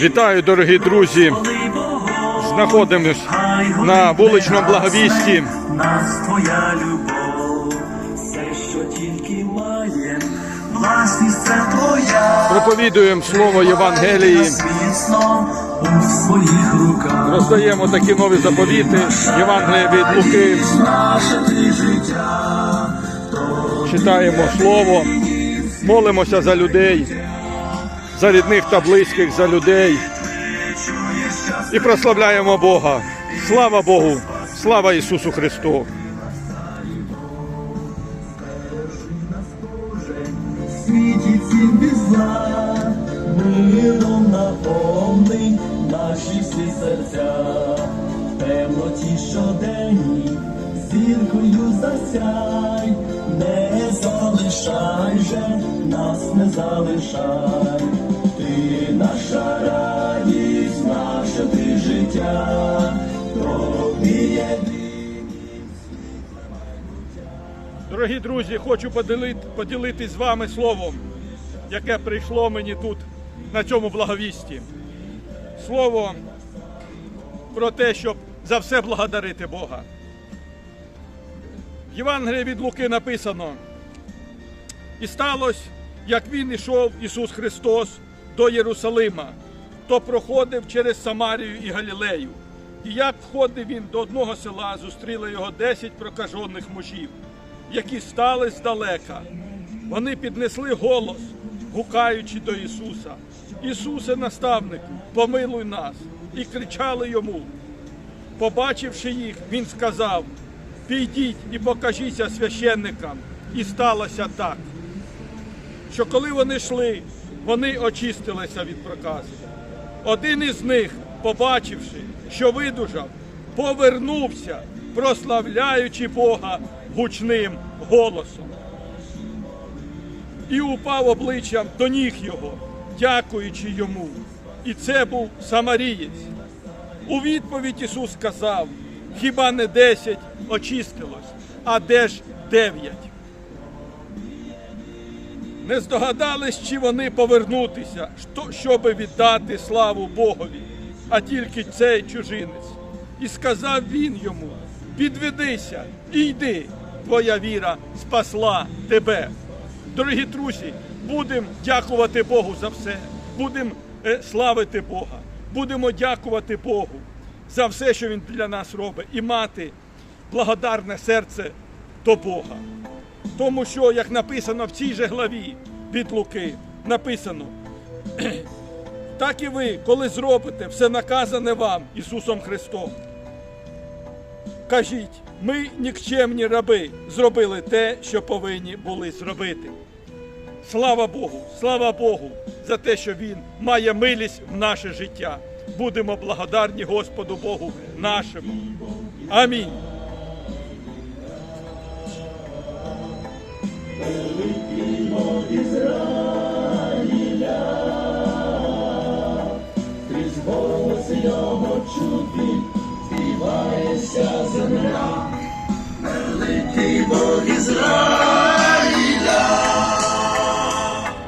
Вітаю, дорогі друзі! Знаходимось на вуличному благовісті. Нас твоя любов, все, що тільки має, власність це твоя. Проповідуємо слово Євангелії, роздаємо такі нові заповіти, Євангелія від Луки, читаємо слово, молимося за людей, за рідних та близьких, за людей і прославляємо Бога. Слава Богу! Слава Ісусу Христу! світі цім без зла, миром наповни наші всі серця, темноті щоденні, зіркою засяй, залишай же, нас не залишай, ти наша радість, наше ти життя, тобі єдиний. Дорогі друзі, хочу поділити, поділитись з вами словом, яке прийшло мені тут на цьому благовісті. Слово про те, щоб за все благодарити Бога. В Євангелії від Луки написано: І сталося, як він ішов, Ісус Христос, до Єрусалима, то проходив через Самарію і Галілею. І як входив він до одного села, зустріли його десять прокажених мужів, які стали здалека. Вони піднесли голос, гукаючи до Ісуса. Ісусе, наставнику, помилуй нас, і кричали йому. Побачивши їх, він сказав: Підіть і покажіться священникам. І сталося так, що коли вони йшли, вони очистилися від прокази. Один із них, побачивши, що видужав, повернувся, прославляючи Бога гучним голосом. І упав обличчям до ніг його, дякуючи йому. І це був Самарієць. У відповідь Ісус сказав: хіба не десять очистилось, а де ж дев'ять? Не здогадались, чи вони повернутися, що- щоби віддати славу Богові, а тільки цей чужинець. І сказав він йому: підведися і йди, твоя віра спасла тебе. Дорогі друзі, будемо дякувати Богу за все. Будемо е, славити Бога. Будемо дякувати Богу за все, що Він для нас робить, і мати благодарне серце до Бога. Тому що, як написано в цій же главі від Луки, написано, так і ви, коли зробите все наказане вам Ісусом Христом. Кажіть, ми нікчемні раби зробили те, що повинні були зробити. Слава Богу, слава Богу за те, що Він має милість в наше життя. Будемо благодарні Господу Богу нашому. Амінь. Крізь голос його чути, співається земля, великий Бог Ізраїля.